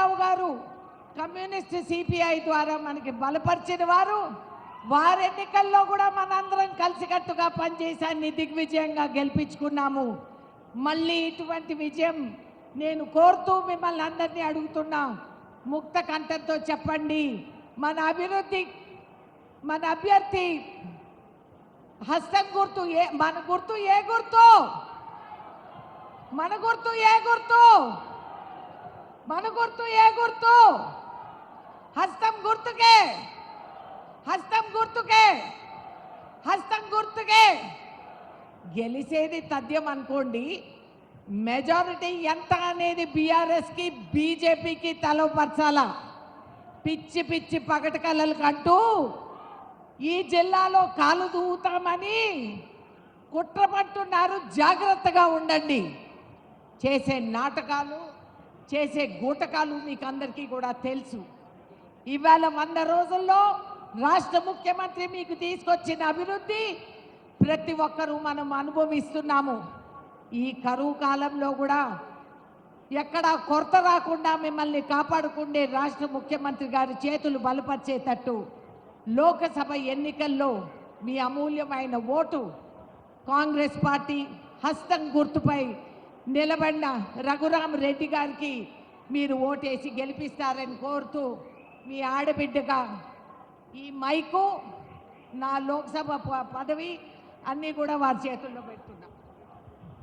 రామారావు గారు communist CPI ద్వారా మనకి బలపరిచిన వారు వారి ఎన్నికల్లో కూడా మనందరం కలిసికట్టుగా పనిచేశాన్ని దిగ్విజయంగా గెలిపించుకున్నాము. మళ్ళీ ఇటువంటి విజయం నేను కోరుతూ మిమ్మల్ని అందరినీ అడుగుతున్నా. ముక్త కంఠంతో చెప్పండి. మన అభివృద్ధి మన అభ్యర్థి హస్తం గుర్తు ఏ మన గుర్తు ఏ గుర్తు? మన గుర్తు ఏ గుర్తు? మన గుర్తు ఏ గుర్తు? హస్తం గుర్తుకే. హస్తం గుర్తుకే. హస్తం గుర్తుకే. గెలిచేది తథ్యం అనుకోండి. మెజారిటీ ఎంత అనేది బీఆర్ఎస్కి బీజేపీకి తలపరచాల? పిచ్చి పిచ్చి పగటి కళ్ళలు కంటూ ఈ జిల్లాలో కాలు దూతామని కుట్రపట్టున్నారు జాగ్రత్తగా ఉండండి. చేసే నాటకాలు చేసే గూటకాలు మీకు అందరికీ కూడా తెలుసు. ఇవాళ వంద రోజుల్లో రాష్ట్ర ముఖ్యమంత్రి మీకు తీసుకొచ్చిన అభివృద్ధి ప్రతి ఒక్కరూ మనం అనుభవిస్తున్నాము. ఈ కరువు కాలంలో కూడా ఎక్కడ కొరత రాకుండా మిమ్మల్ని కాపాడుకుండే రాష్ట్ర ముఖ్యమంత్రి గారి చేతులు బలపరిచేటట్టు లోకసభ ఎన్నికల్లో మీ అమూల్యమైన ఓటు కాంగ్రెస్ పార్టీ హస్తం గుర్తుపై నిలబడిన రఘురామ్ రెడ్డి గారికి మీరు ఓటేసి గెలిపిస్తారని కోరుతూ మీ ఆడబిడ్డగా ఈ మైకు నా లోక్సభ ప- పదవి అన్నీ కూడా వారి చేతుల్లో పెడుతున్నాను